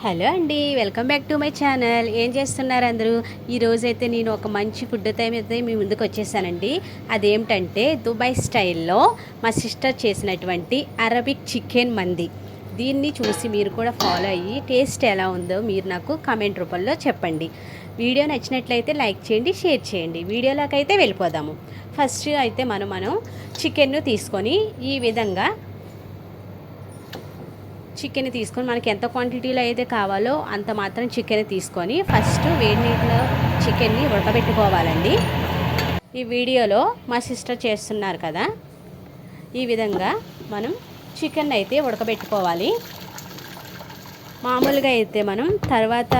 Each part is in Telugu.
హలో అండి welcome back to my channel. ఏం చేస్తున్నారు అందరూ? ఈరోజైతే నేను ఒక మంచి ఫుడ్ టైం అయితే మీ ముందుకు వచ్చేసానండి. అదేమిటంటే దుబాయ్ స్టైల్లో మా సిస్టర్ చేసినటువంటి అరబిక్ చికెన్ మంది. దీన్ని చూసి మీరు కూడా ఫాలో అయ్యి టేస్ట్ ఎలా ఉందో మీరు నాకు కామెంట్ రూపంలో చెప్పండి. వీడియో నచ్చినట్లయితే లైక్ చేయండి షేర్ చేయండి. వీడియోలోకి అయితే వెళ్ళిపోదాము. ఫస్ట్ అయితే మనం మనం చికెన్ను తీసుకొని ఈ విధంగా చికెన్ తీసుకొని మనకి ఎంత క్వాంటిటీలో అయితే కావాలో అంత మాత్రం చికెన్ తీసుకొని ఫస్ట్ వేడి నీటిలో చికెన్ని ఉడకబెట్టుకోవాలండి. ఈ వీడియోలో మా సిస్టర్ చేస్తున్నారు కదా ఈ విధంగా మనం చికెన్ అయితే ఉడకబెట్టుకోవాలి. మామూలుగా అయితే మనం తర్వాత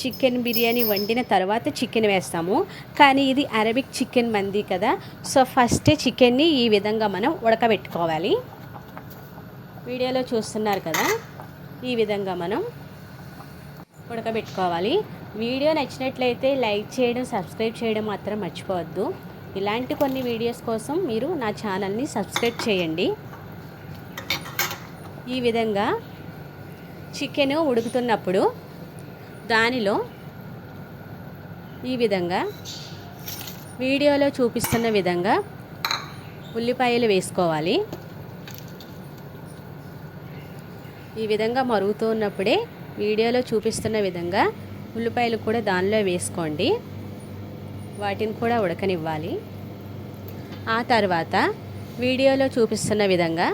చికెన్ బిర్యానీ వండిన తర్వాత చికెన్ వేస్తాము. కానీ ఇది అరబిక్ చికెన్ మంది కదా సో ఫస్టే చికెన్ని ఈ విధంగా మనం ఉడకబెట్టుకోవాలి. వీడియోలో చూస్తున్నారు కదా ఈ విధంగా మనం ఉడకబెట్టుకోవాలి. వీడియో నచ్చినట్లయితే లైక్ చేయడం సబ్స్క్రైబ్ చేయడం మాత్రం మర్చిపోవద్దు. ఇలాంటి కొన్ని వీడియోస్ కోసం మీరు నా ఛానల్ని సబ్స్క్రైబ్ చేయండి. ఈ విధంగా చికెన్ ఉడుకుతున్నప్పుడు దానిలో ఈ విధంగా వీడియోలో చూపిస్తున్న విధంగా ఉల్లిపాయలు వేసుకోవాలి. ఈ విధంగా మరుగుతూ ఉన్నప్పుడే వీడియోలో చూపిస్తున్న విధంగా ఉల్లిపాయలు కూడా దానిలో వేసుకోండి. వాటిని కూడా ఉడకనివ్వాలి. ఆ తర్వాత వీడియోలో చూపిస్తున్న విధంగా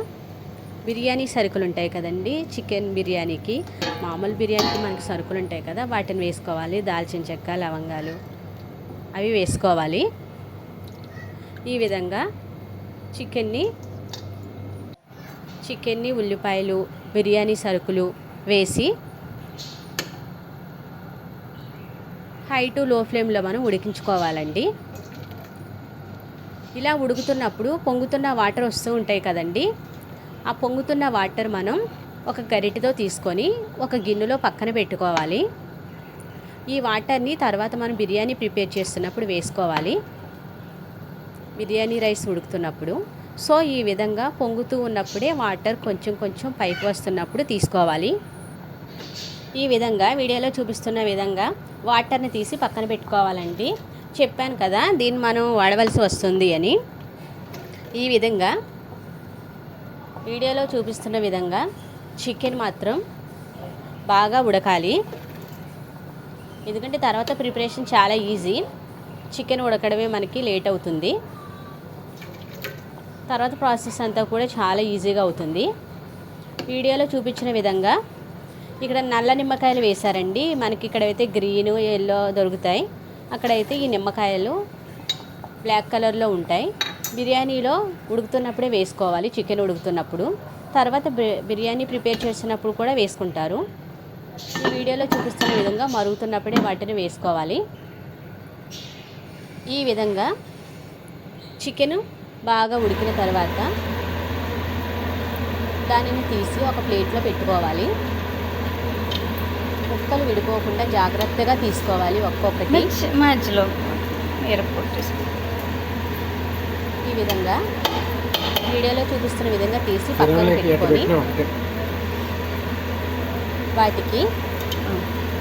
బిర్యానీ సరుకులు ఉంటాయి కదండి. చికెన్ బిర్యానీకి మామూలు బిర్యానీకి మనకి సరుకులు ఉంటాయి కదా వాటిని వేసుకోవాలి. దాల్చిన చెక్క లవంగాలు అవి వేసుకోవాలి. ఈ విధంగా చికెన్ని చికెన్ని ఉల్లిపాయలు బిర్యానీ సరుకులు వేసి హై టు లో ఫ్లేమ్లో మనం ఉడికించుకోవాలండి. ఇలా ఉడుకుతున్నప్పుడు పొంగుతున్న వాటర్ వస్తూ ఉంటాయి కదండి. ఆ పొంగుతున్న వాటర్ మనం ఒక గరిటెతో తీసుకొని ఒక గిన్నెలో పక్కన పెట్టుకోవాలి. ఈ వాటర్ని తర్వాత మనం బిర్యానీ ప్రిపేర్ చేస్తున్నప్పుడు వేసుకోవాలి. బిర్యానీ రైస్ ఉడుకుతున్నప్పుడు సో ఈ విధంగా పొంగుతూ ఉన్నప్పుడే వాటర్ కొంచెం కొంచెం పైకి వస్తున్నప్పుడు తీసుకోవాలి. ఈ విధంగా వీడియోలో చూపిస్తున్న విధంగా వాటర్ని తీసి పక్కన పెట్టుకోవాలండి. చెప్పాను కదా దీన్ని మనం వాడవలసి వస్తుంది అని. ఈ విధంగా వీడియోలో చూపిస్తున్న విధంగా చికెన్ మాత్రం బాగా ఉడకాలి. ఎందుకంటే తర్వాత ప్రిపరేషన్ చాలా ఈజీ. చికెన్ ఉడకడమే మనకి లేట్ అవుతుంది. తర్వాత ప్రాసెస్ అంతా కూడా చాలా ఈజీగా అవుతుంది. వీడియోలో చూపించిన విధంగా ఇక్కడ నల్ల నిమ్మకాయలు వేశారండి. మనకి ఇక్కడైతే గ్రీన్ ఎల్లో దొరుకుతాయి. అక్కడైతే ఈ నిమ్మకాయలు బ్లాక్ కలర్లో ఉంటాయి. బిర్యానీలో ఉడుకుతున్నప్పుడే వేసుకోవాలి చికెన్ ఉడుకుతున్నప్పుడు. తర్వాత బిర్యానీ ప్రిపేర్ చేసినప్పుడు కూడా వేసుకుంటారు. ఈ వీడియోలో చూపిస్తున్న విధంగా మరుగుతున్నప్పుడే వాటిని వేసుకోవాలి. ఈ విధంగా చికెను బాగా ఉడికిన తర్వాత దానిని తీసి ఒక ప్లేట్లో పెట్టుకోవాలి. ముక్కలు విడిపోకుండా జాగ్రత్తగా తీసుకోవాలి ఒక్కొక్కటి. మధ్యలో ఈ విధంగా వీడియోలో చూపిస్తున్న విధంగా తీసి పక్కన పెట్టుకొని వాటికి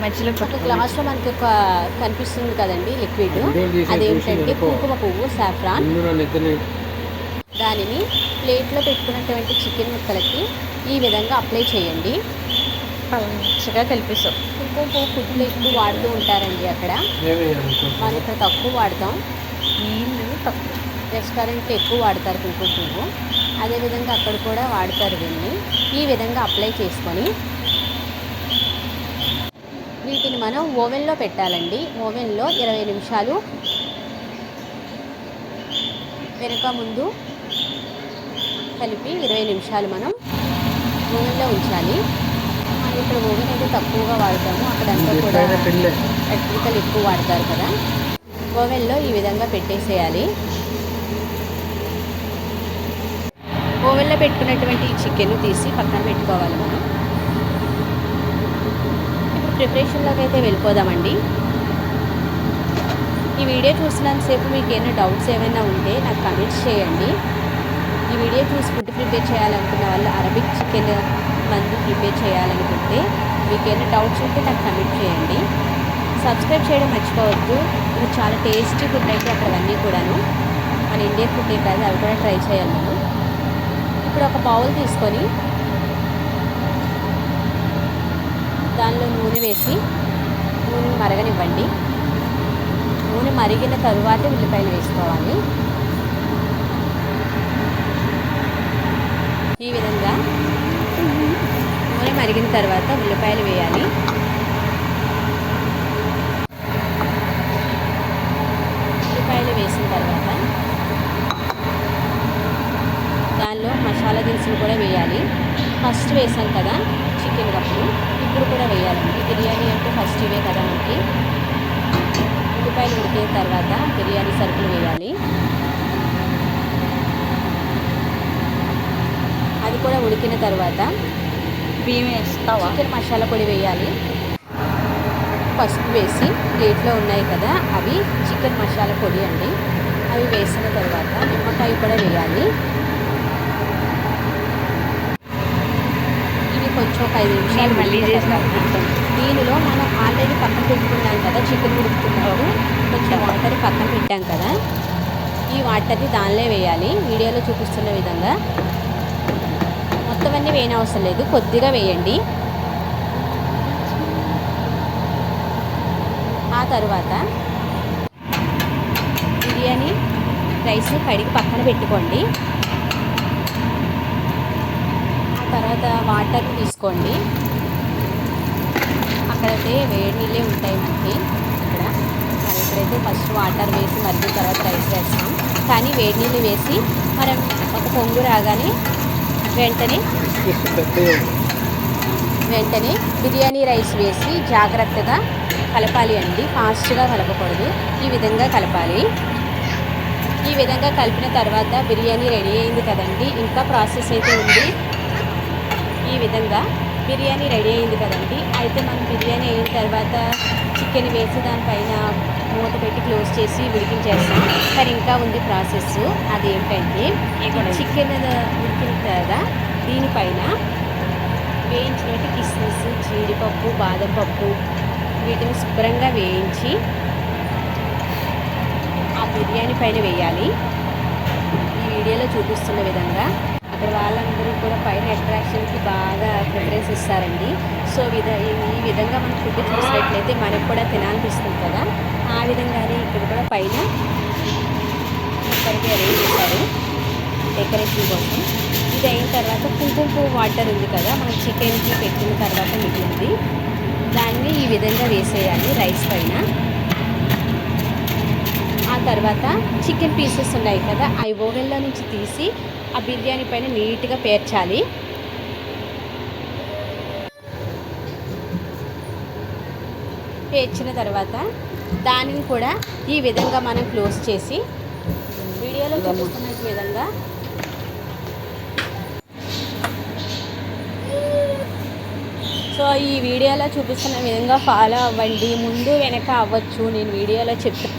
మధ్యలో ఒక గ్లాస్లో మనకి ఒక కనిపిస్తుంది కదండి లిక్విడ్. అదేమిటంటే కుంకుమ పువ్వు సాఫ్రాన్. దానిని ప్లేట్లో పెట్టుకున్నటువంటి చికెన్ ముక్కలకి ఈ విధంగా అప్లై చేయండి. పలుచగా కలిపిస్తాం పువ్వు ఫుడ్లో ఎక్కువ వాడుతూ ఉంటారండి అక్కడ. మనం ఇక్కడ తక్కువ వాడతాం. నీళ్ళు తక్కువ. రెస్టారెంట్లో ఎక్కువ వాడతారు కుంకుమ పువ్వు అదేవిధంగా అక్కడ కూడా వాడతారు దీన్ని. ఈ విధంగా అప్లై చేసుకొని వీటిని మనం ఓవెన్లో పెట్టాలండి. ఓవెన్లో ఇరవై నిమిషాలు వెనుక ముందు కలిపి ఇరవై నిమిషాలు మనం ఓవెన్లో ఉంచాలి. మనం ఇక్కడ ఓవెన్ అయితే తక్కువగా వాడతాము. అక్కడంతా కూడా ఎలక్ట్రికల్ ఎక్కువ వాడతారు కదా. ఓవెన్లో ఈ విధంగా పెట్టేసేయాలి. ఓవెన్లో పెట్టుకున్నటువంటి ఈ చికెన్ తీసి పక్కన పెట్టుకోవాలి మనం. ఇప్పుడు ప్రిపరేషన్లోకి అయితే వెళ్ళిపోదామండి. ఈ వీడియో చూసినంతసేపు మీకు ఏమైనా డౌట్స్ ఏమైనా ఉంటే నాకు కమెంట్స్ చేయండి. ఈ వీడియో చూసి ఫుడ్ ప్రిపేర్ చేయాలనుకున్న వాళ్ళు అరబిక్ చికెన్ మందు ప్రిపేర్ చేయాలనుకుంటే మీకు ఏమైనా డౌట్స్ ఉంటే నాకు కమెంట్ చేయండి. సబ్స్క్రైబ్ చేయడం మర్చిపోవద్దు. ఇది చాలా టేస్టీ ఫుడ్ అయితే అక్కడ అన్నీ కూడాను. మన ఇండియన్ ఫుడ్ కాదు అవి కూడా ట్రై చేయాలి నేను ఇప్పుడు ఒక బౌల్ తీసుకొని దానిలో నూనె వేసి నూనె మరగనివ్వండి. నూనె మరిగిన తరువాత ఉల్లిపాయలు వేసుకోవాలి ఈ విధంగా నూనె మరిగిన తర్వాత ఉల్లిపాయలు వేయాలి. ఉల్లిపాయలు వేసిన తర్వాత దానిలో మసాలా దినుసులు కూడా వేయాలి. ఫస్ట్ వేసాం కదా చికెన్ కప్పుడు ఇప్పుడు కూడా వేయాలండి. బిర్యానీ అంటే ఫస్ట్ ఇవే కదా మనకి. ఉల్లిపాయలు ఉడికిన తర్వాత బిర్యానీ సరుకులు వేయాలి. అది కూడా ఉడికిన తర్వాత బియ్యం వేస్తావా? చికెన్ మసాలా పొడి వేయాలి. పసుపు వేసి ప్లేట్లో ఉన్నాయి కదా అవి చికెన్ మసాలా పొడి అండి. అవి వేసిన తర్వాత నిమ్మకాయ కూడా వేయాలి. ఇవి కొంచెం ఒక ఐదు నిమిషాలు మళ్ళీ దీనిలో మనం ఆల్రెడీ పక్కన పెట్టుకున్నాం కదా చికెన్ ఉడుకుతున్నప్పుడు. కొంచెం వాటర్ పక్కన పెట్టాం కదా. ఈ వాటర్ని దానిలో వేయాలి. వీడియోలో చూపిస్తున్న విధంగా. అన్ని వేయనవసరం లేదు. కొద్దిగా వేయండి. ఆ తర్వాత బిర్యానీ రైస్ కడిగి పక్కన పెట్టుకోండి. ఆ తర్వాత వాటర్ తీసుకోండి. అక్కడైతే వేడి నీళ్ళే ఉంటాయి మనకి. ఇక్కడ మరి ఇక్కడైతే ఫస్ట్ వాటర్ వేసి మరిగిన తర్వాత రైస్ వేస్తాం. కానీ వేడి నీళ్ళు వేసి మనం ఒక పొంగు రాగానే వెంటనే వెంటనే బిర్యానీ రైస్ వేసి జాగ్రత్తగా కలపాలి అండి. ఫాస్ట్గా కలపకూడదు. ఈ విధంగా కలపాలి. ఈ విధంగా కలిపిన తర్వాత బిర్యానీ రెడీ అయింది కదండి. ఇంకా ప్రాసెస్ అయితే ఉంది. ఈ విధంగా బిర్యానీ రెడీ అయింది కదండి. అయితే మనం బిర్యానీ అయిన తర్వాత చికెన్ వేసి దానిపైన మూత పెట్టి క్లోజ్ చేసి ఉడికించేస్తాం. కానీ ఇంకా ఉంది ప్రాసెస్. అదేంటంటే చికెన్ ఉడికిన కదా దీనిపైన వేయించినట్టు కిస్మిస్ జీడిపప్పు బాదం పప్పు వీటిని శుభ్రంగా వేయించి ఆ బిర్యానీ పైన వేయాలి. ఈ వీడియోలో చూపిస్తున్న విధంగా అక్కడ వాళ్ళందరూ కూడా పైన అట్రాక్షన్కి బాగా ప్రిఫరెన్స్ ఇస్తారండి. సో విధ ఈ విధంగా మనం ఫుడ్ చూసినట్లయితే మనకు కూడా తినాలనిపిస్తుంది కదా. ఆ విధంగానే ఇక్కడ కూడా పైన ఇక్కడికి అరేంజ్ చేశారు డెకరేషన్ కోసం. ఇది అయిన తర్వాత కుంకుమ పువ్వు వాటర్ ఉంది కదా మనం చికెన్కి పెట్టిన తర్వాత మిగిలింది. దాన్ని ఈ విధంగా వేసేయాలి రైస్ పైన. ఆ తర్వాత చికెన్ పీసెస్ ఉన్నాయి కదా అవి ఓవెన్లో నుంచి తీసి ఆ బిర్యానీ పైన నీట్గా పేర్చాలి. పేర్చిన తర్వాత దానిని కూడా ఈ విధంగా మనం క్లోజ్ చేసి వీడియోలో చూపిస్తున్న విధంగా సో ఈ వీడియోలో చూపిస్తున్న విధంగా ఫాలో అవ్వండి. ముందు వెనక అవ్వచ్చు. నేను వీడియోలో చెప్తాను